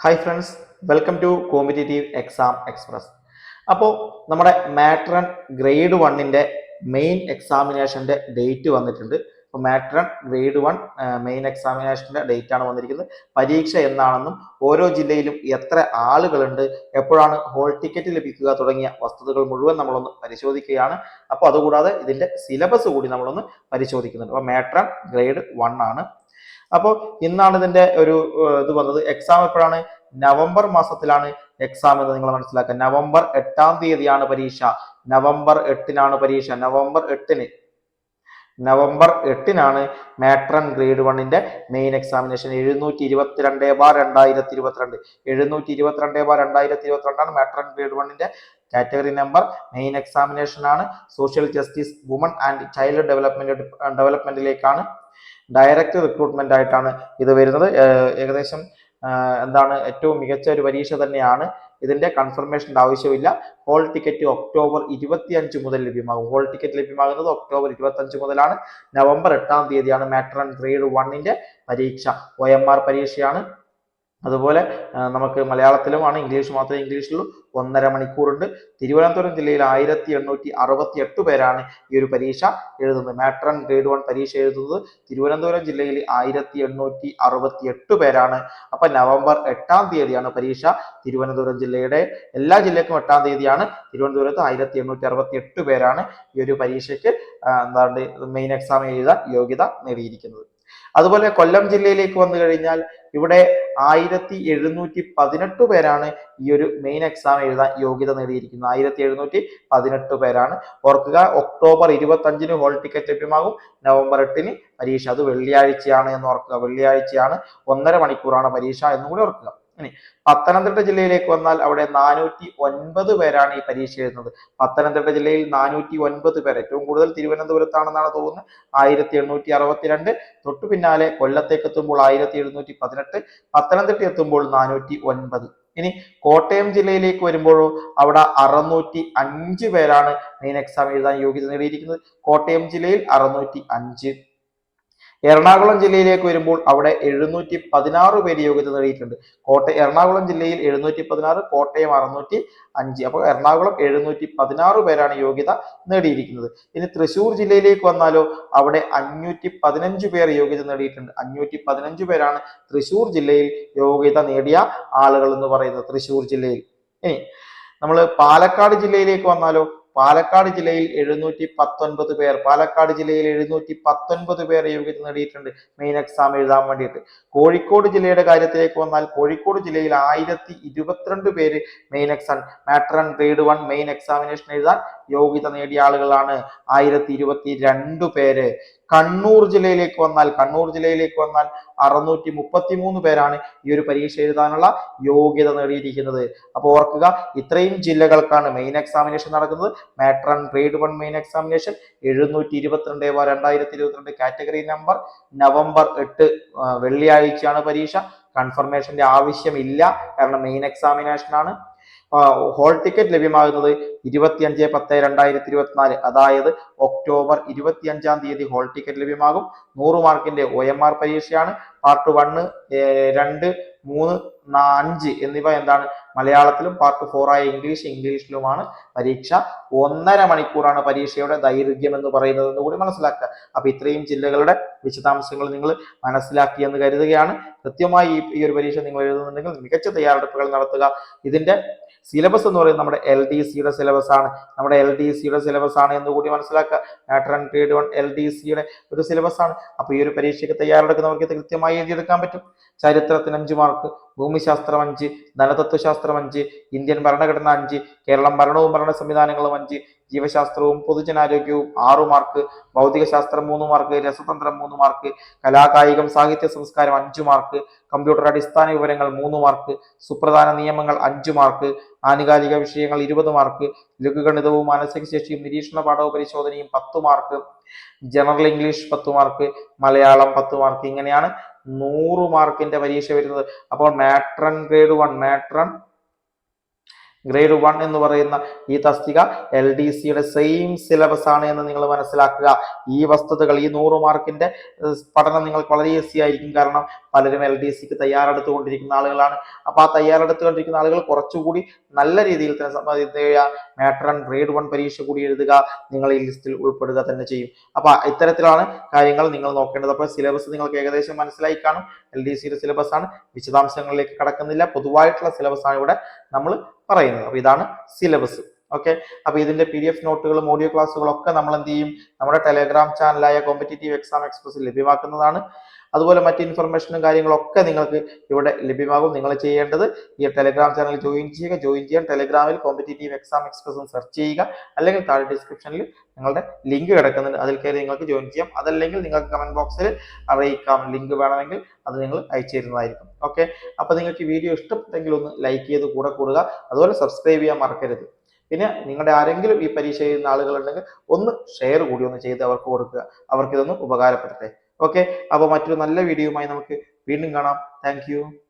Hi friends welcome to competitive exam express അപ്പോൾ നമ്മുടെ matron grade വണ്ണിന്റെ മെയിൻ എക്സാമിനേഷന്റെ ഡേറ്റ് വന്നിട്ടുണ്ട്. അപ്പോൾ മാട്രൺ ഗ്രേഡ് വൺ മെയിൻ എക്സാമിനേഷന്റെ ഡേറ്റ് ആണ് വന്നിരിക്കുന്നത്. പരീക്ഷ എന്നാണെന്നും ഓരോ ജില്ലയിലും എത്ര ആളുകളുണ്ട് എപ്പോഴാണ് ഹോൾ ടിക്കറ്റ് ലഭിക്കുക തുടങ്ങിയ വസ്തുതകൾ മുഴുവൻ നമ്മളൊന്ന് പരിശോധിക്കുകയാണ്. അപ്പോൾ അതുകൂടാതെ ഇതിന്റെ സിലബസ് കൂടി നമ്മളൊന്ന് പരിശോധിക്കുന്നുണ്ട്. അപ്പോൾ മാട്രൺ ഗ്രേഡ് വൺ ആണ്. അപ്പോൾ ഇന്നാണ് ഇതിന്റെ ഒരു ഇത് വന്നത്. എക്സാം എപ്പോഴാണ്? നവംബർ മാസത്തിലാണ് എക്സാം എന്ന് നിങ്ങൾ മനസ്സിലാക്കുക. നവംബർ എട്ടാം തീയതിയാണ് പരീക്ഷ. നവംബർ എട്ടിനാണ് പരീക്ഷ. നവംബർ എട്ടിന് നവംബർ എട്ടിനാണ് മാട്രൺ ഗ്രേഡ് വണ്ണിന്റെ മെയിൻ എക്സാമിനേഷൻ എഴുന്നൂറ്റി ഇരുപത്തിരണ്ട് ബാർ രണ്ടായിരത്തി ഇരുപത്തിരണ്ട് എഴുന്നൂറ്റി ഇരുപത്തിരണ്ട് ബാർ രണ്ടായിരത്തി ഇരുപത്തിരണ്ടാണ് മാട്രൺ ഗ്രേഡ് വണ്ണിന്റെ കാറ്റഗറി നമ്പർ മെയിൻ എക്സാമിനേഷൻ ആണ്. Social justice woman and child development ഡെവലപ്മെന്റിലേക്കാണ് direct recruitment ആയിട്ടാണ് ഇത് വരുന്നത്. ഏകദേശം എന്താണ് ഏറ്റവും മികച്ച ഒരു പരീക്ഷ തന്നെയാണ് ഇതിന്റെ കൺഫർമേഷന്റെ ആവശ്യമില്ല. ഹോൾ ടിക്കറ്റ് ഒക്ടോബർ ഇരുപത്തി അഞ്ച് മുതൽ ലഭ്യമാകും. ഹോൾ ടിക്കറ്റ് ലഭ്യമാകുന്നത് ഒക്ടോബർ ഇരുപത്തി അഞ്ച് മുതലാണ്. നവംബർ എട്ടാം തീയതിയാണ് മാട്രൺ ഗ്രേഡ് വണ്ണിന്റെ പരീക്ഷ. ഒ എം ആർ പരീക്ഷയാണ്. അതുപോലെ നമുക്ക് മലയാളത്തിലുമാണ് ഇംഗ്ലീഷ് മാത്രമേ ഇംഗ്ലീഷിലുള്ളൂ. ഒന്നര മണിക്കൂറുണ്ട്. തിരുവനന്തപുരം ജില്ലയിൽ ആയിരത്തി എണ്ണൂറ്റി അറുപത്തി എട്ട് പേരാണ് ഈ ഒരു പരീക്ഷ എഴുതുന്നത്. മാട്രൺ ഗ്രേഡ് വൺ പരീക്ഷ എഴുതുന്നത് തിരുവനന്തപുരം ജില്ലയിൽ ആയിരത്തി എണ്ണൂറ്റി അറുപത്തി എട്ട് പേരാണ്. അപ്പൊ നവംബർ എട്ടാം തീയതിയാണ് പരീക്ഷ. തിരുവനന്തപുരം ജില്ലയുടെ എല്ലാ ജില്ലക്കും എട്ടാം തീയതിയാണ്. തിരുവനന്തപുരത്ത് ആയിരത്തി എണ്ണൂറ്റി അറുപത്തി എട്ട് പേരാണ് ഈ ഒരു പരീക്ഷയ്ക്ക് എന്താ എന്താണ് മെയിൻ എക്സാം എഴുതാൻ യോഗ്യത നേടിയിരിക്കുന്നത്. അതുപോലെ കൊല്ലം ജില്ലയിലേക്ക് വന്നു കഴിഞ്ഞാൽ ഇവിടെ ആയിരത്തി എഴുന്നൂറ്റി പതിനെട്ട് പേരാണ് ഈ ഒരു മെയിൻ എക്സാം എഴുതാൻ യോഗ്യത നേടിയിരിക്കുന്നത്. ആയിരത്തി എഴുന്നൂറ്റി പതിനെട്ട് പേരാണ്. ഓർക്കുക ഒക്ടോബർ ഇരുപത്തി അഞ്ചിന് ഹോൾ ടിക്കറ്റ് ലഭ്യമാകും. നവംബർ എട്ടിന് പരീക്ഷ. അത് വെള്ളിയാഴ്ചയാണ് എന്ന് ഓർക്കുക. വെള്ളിയാഴ്ചയാണ് ഒന്നര മണിക്കൂറാണ് പരീക്ഷ എന്നും കൂടി ഓർക്കുക. ഇനി പത്തനംതിട്ട ജില്ലയിലേക്ക് വന്നാൽ അവിടെ നാനൂറ്റി ഒൻപത് പേരാണ് ഈ പരീക്ഷ എഴുതുന്നത്. പത്തനംതിട്ട ജില്ലയിൽ നാനൂറ്റി ഒൻപത് പേർ. ഏറ്റവും കൂടുതൽ തിരുവനന്തപുരത്താണെന്നാണ് തോന്നുന്നത്. ആയിരത്തി എണ്ണൂറ്റി അറുപത്തിരണ്ട് തൊട്ടു പിന്നാലെ കൊല്ലത്തേക്ക് എത്തുമ്പോൾ ആയിരത്തി എഴുന്നൂറ്റി പതിനെട്ട് പത്തനംതിട്ട എത്തുമ്പോൾ നാനൂറ്റി ഒൻപത് ഇനി കോട്ടയം ജില്ലയിലേക്ക് വരുമ്പോഴോ അവിടെ അറുന്നൂറ്റി അഞ്ച് പേരാണ് മെയിൻ എക്സാം എഴുതാൻ യോഗ്യത നേടിയിരിക്കുന്നത്. കോട്ടയം ജില്ലയിൽ അറുന്നൂറ്റി അഞ്ച് എറണാകുളം ജില്ലയിലേക്ക് വരുമ്പോൾ അവിടെ എഴുന്നൂറ്റി പതിനാറ് പേര് യോഗ്യത നേടിയിട്ടുണ്ട്. കോട്ടയം എറണാകുളം ജില്ലയിൽ എഴുന്നൂറ്റി പതിനാറ് കോട്ടയം അറുന്നൂറ്റി അഞ്ച് അപ്പോൾ എറണാകുളം എഴുന്നൂറ്റി പതിനാറ് പേരാണ് യോഗ്യത നേടിയിരിക്കുന്നത്. ഇനി തൃശൂർ ജില്ലയിലേക്ക് വന്നാലോ അവിടെ അഞ്ഞൂറ്റി പതിനഞ്ച് പേർ യോഗ്യത നേടിയിട്ടുണ്ട്. അഞ്ഞൂറ്റി പതിനഞ്ച് പേരാണ് തൃശൂർ ജില്ലയിൽ യോഗ്യത നേടിയ ആളുകൾ എന്ന് പറയുന്നത് തൃശൂർ ജില്ലയിൽ. ഇനി നമ്മൾ പാലക്കാട് ജില്ലയിലേക്ക് വന്നാലോ പാലക്കാട് ജില്ലയിൽ എഴുന്നൂറ്റി പത്തൊൻപത് പേർ പാലക്കാട് ജില്ലയിൽ എഴുന്നൂറ്റി പത്തൊൻപത് പേർ യോഗ്യത നേടിയിട്ടുണ്ട്. മെയിൻ എക്സാം എഴുതാൻ വേണ്ടിയിട്ട്. കോഴിക്കോട് ജില്ലയുടെ കാര്യത്തിലേക്ക് വന്നാൽ കോഴിക്കോട് ജില്ലയിൽ ആയിരത്തി ഇരുപത്തിരണ്ട് പേര് main exam matron grade one main examination എഴുതാൻ യോഗ്യത നേടിയ ആളുകളാണ് ആയിരത്തി ഇരുപത്തി രണ്ട് പേര്. കണ്ണൂർ ജില്ലയിലേക്ക് വന്നാൽ കണ്ണൂർ ജില്ലയിലേക്ക് വന്നാൽ അറുന്നൂറ്റി മുപ്പത്തി മൂന്ന് പേരാണ് ഈ ഒരു പരീക്ഷ എഴുതാനുള്ള യോഗ്യത നേടിയിരിക്കുന്നത്. അപ്പോൾ ഓർക്കുക ഇത്രയും ജില്ലകൾക്കാണ് മെയിൻ എക്സാമിനേഷൻ നടക്കുന്നത്. Matron grade one main examination എഴുന്നൂറ്റി ഇരുപത്തിരണ്ട് രണ്ടായിരത്തി ഇരുപത്തിരണ്ട് കാറ്റഗറി നമ്പർ നവംബർ എട്ട് വെള്ളിയാഴ്ചയാണ് പരീക്ഷ. കൺഫർമേഷന്റെ ആവശ്യമില്ല. കാരണം മെയിൻ എക്സാമിനേഷൻ ആണ്. ഹോൾ ടിക്കറ്റ് ലഭ്യമാകുന്നത് ഇരുപത്തിയഞ്ച് പത്ത് രണ്ടായിരത്തി ഇരുപത്തിനാല് അതായത് ഒക്ടോബർ ഇരുപത്തിയഞ്ചാം തീയതി ഹോൾ ടിക്കറ്റ് ലഭ്യമാകും. നൂറ് മാർക്കിന്റെ ഒ എം ആർ പരീക്ഷയാണ്. പാർട്ട് വണ്ണ് രണ്ട് മൂന്ന് അഞ്ച് എന്നിവ എന്താണ്? മലയാളത്തിലും പാർട്ട് ഫോർ ആയ ഇംഗ്ലീഷ് ഇംഗ്ലീഷിലുമാണ് പരീക്ഷ. ഒന്നര മണിക്കൂറാണ് പരീക്ഷയുടെ ദൈർഘ്യം എന്ന് പറയുന്നത് എന്ന് കൂടി മനസ്സിലാക്കുക. അപ്പൊ ഇത്രയും ജില്ലകളുടെ വിശദാംശങ്ങൾ നിങ്ങൾ മനസ്സിലാക്കി എന്ന് കരുതുകയാണ്. കൃത്യമായി ഈ- ഒരു പരീക്ഷ നിങ്ങൾ എഴുതുന്നുണ്ടെങ്കിൽ മികച്ച തയ്യാറെടുപ്പുകൾ നടത്തുക. ഇതിന്റെ സിലബസ് എന്ന് പറയുന്നത് നമ്മുടെ എൽ ഡി സിയുടെ സിലബസ് ആണ്. നമ്മുടെ എൽ ഡി സിയുടെ സിലബസ് ആണ് എന്ന് കൂടി മനസ്സിലാക്കുക. Matron grade one L D സിയുടെ ഒരു സിലബസ് ആണ്. അപ്പൊ ഈ ഒരു പരീക്ഷയ്ക്ക് തയ്യാറെടുക്കുന്നവർക്ക് ഇത് കൃത്യമായി എഴുതിയെടുക്കാൻ പറ്റും. ചരിത്രത്തിന് അഞ്ച് മാർക്ക് ഭൂമിശാസ്ത്രം അഞ്ച് ധനതത്വശാസ്ത്രം അഞ്ച് ഇന്ത്യൻ ഭരണഘടന അഞ്ച് കേരളം ഭരണവും ഭരണ സംവിധാനങ്ങളും അഞ്ച് ജീവശാസ്ത്രവും പൊതുജനാരോഗ്യവും ആറു മാർക്ക് ഭൗതികശാസ്ത്രം മൂന്ന് മാർക്ക് രസതന്ത്രം മൂന്ന് മാർക്ക് കലാകായികം സാഹിത്യ സംസ്കാരം അഞ്ചു മാർക്ക് കമ്പ്യൂട്ടർ അടിസ്ഥാന വിവരങ്ങൾ മൂന്ന് മാർക്ക് സുപ്രധാന നിയമങ്ങൾ അഞ്ചു മാർക്ക് ആനുകാലിക വിഷയങ്ങൾ ഇരുപത് മാർക്ക് ലഘുഗണിതവും മാനസിക ശേഷിയും നിരീക്ഷണ പാഠവും പരിശോധനയും പത്ത് മാർക്ക് ജനറൽ ഇംഗ്ലീഷ് പത്ത് മാർക്ക് മലയാളം പത്ത് മാർക്ക് ഇങ്ങനെയാണ് നൂറ് മാർക്കിന്റെ പരീക്ഷ വരുന്നത്. അപ്പോൾ matron grade one matron grade one എന്ന് പറയുന്ന ഈ തസ്തിക എൽ ഡി സിയുടെ സെയിം സിലബസ് ആണ് എന്ന് നിങ്ങൾ മനസ്സിലാക്കുക. ഈ വസ്തുതകൾ ഈ നൂറ് മാർക്കിന്റെ പഠനം നിങ്ങൾക്ക് വളരെ ഈസി ആയിരിക്കും. കാരണം പലരും എൽ ഡി സിക്ക് തയ്യാറെടുത്തുകൊണ്ടിരിക്കുന്ന ആളുകളാണ്. അപ്പൊ ആ തയ്യാറെടുത്തുകൊണ്ടിരിക്കുന്ന ആളുകൾ കുറച്ചുകൂടി നല്ല രീതിയിൽ തന്നെ ചെയ്യുക മാട്രൺ ഗ്രേഡ് വൺ പരീക്ഷ കൂടി എഴുതുക. നിങ്ങൾ ഈ ലിസ്റ്റിൽ ഉൾപ്പെടുക തന്നെ ചെയ്യും. അപ്പൊ ഇത്തരത്തിലാണ് കാര്യങ്ങൾ നിങ്ങൾ നോക്കേണ്ടത്. അപ്പോൾ സിലബസ് നിങ്ങൾക്ക് ഏകദേശം മനസ്സിലായി കാണും. എൽ ഡി സിയുടെ സിലബസ് ആണ്. വിശദാംശങ്ങളിലേക്ക് കടക്കുന്നില്ല. പൊതുവായിട്ടുള്ള സിലബസ് ആണ് ഇവിടെ നമ്മൾ പറയുന്നത്. അപ്പൊ ഇതാണ് സിലബസ് ഓക്കെ അപ്പൊ ഇതിന്റെ പി ഡി എഫ് നോട്ടുകളും ഓഡിയോ ക്ലാസ്സുകളും ഒക്കെ നമ്മൾ എന്ത് ചെയ്യും? നമ്മുടെ ടെലഗ്രാം ചാനലായ കോമ്പറ്റേറ്റീവ് എക്സാം എക്സ്പ്രസ് ലഭ്യമാക്കുന്നതാണ്. അതുപോലെ മറ്റ് ഇൻഫർമേഷനും കാര്യങ്ങളൊക്കെ നിങ്ങൾക്ക് ഇവിടെ ലഭ്യമാകും. നിങ്ങൾ ചെയ്യേണ്ടത് ഈ ടെലഗ്രാം ചാനൽ ജോയിൻ ചെയ്യുക. ജോയിൻ ചെയ്യാൻ ടെലഗ്രാമിൽ കോമ്പറ്റേറ്റീവ് എക്സാം എക്സ്പ്രസ് സെർച്ച് ചെയ്യുക. അല്ലെങ്കിൽ താഴെ ഡിസ്ക്രിപ്ഷനിൽ നിങ്ങളുടെ ലിങ്ക് കിടക്കുന്നുണ്ട്. അതിൽ കയറി നിങ്ങൾക്ക് ജോയിൻ ചെയ്യാം. അതല്ലെങ്കിൽ നിങ്ങൾക്ക് കമന്റ് ബോക്സിൽ അറിയിക്കാം. ലിങ്ക് വേണമെങ്കിൽ അത് നിങ്ങൾ അയച്ചു തരുന്നതായിരിക്കും. ഓക്കെ അപ്പോൾ നിങ്ങൾക്ക് വീഡിയോ ഇഷ്ടപ്പെട്ടെങ്കിൽ ഒന്ന് ലൈക്ക് ചെയ്ത് കൂടെ കൂടുക. അതുപോലെ സബ്സ്ക്രൈബ് ചെയ്യാൻ മറക്കരുത്. പിന്നെ നിങ്ങളുടെ ആരെങ്കിലും ഈ പരീക്ഷ ചെയ്യുന്ന ആളുകളുണ്ടെങ്കിൽ ഒന്ന് ഷെയർ കൂടി ഒന്ന് ചെയ്ത് അവർക്ക് കൊടുക്കുക. അവർക്ക് ഇതൊന്ന് ഉപകാരപ്പെടട്ടെ. ഓക്കെ അപ്പോൾ മറ്റൊരു നല്ല വീഡിയോയുമായി നമുക്ക് വീണ്ടും കാണാം. താങ്ക്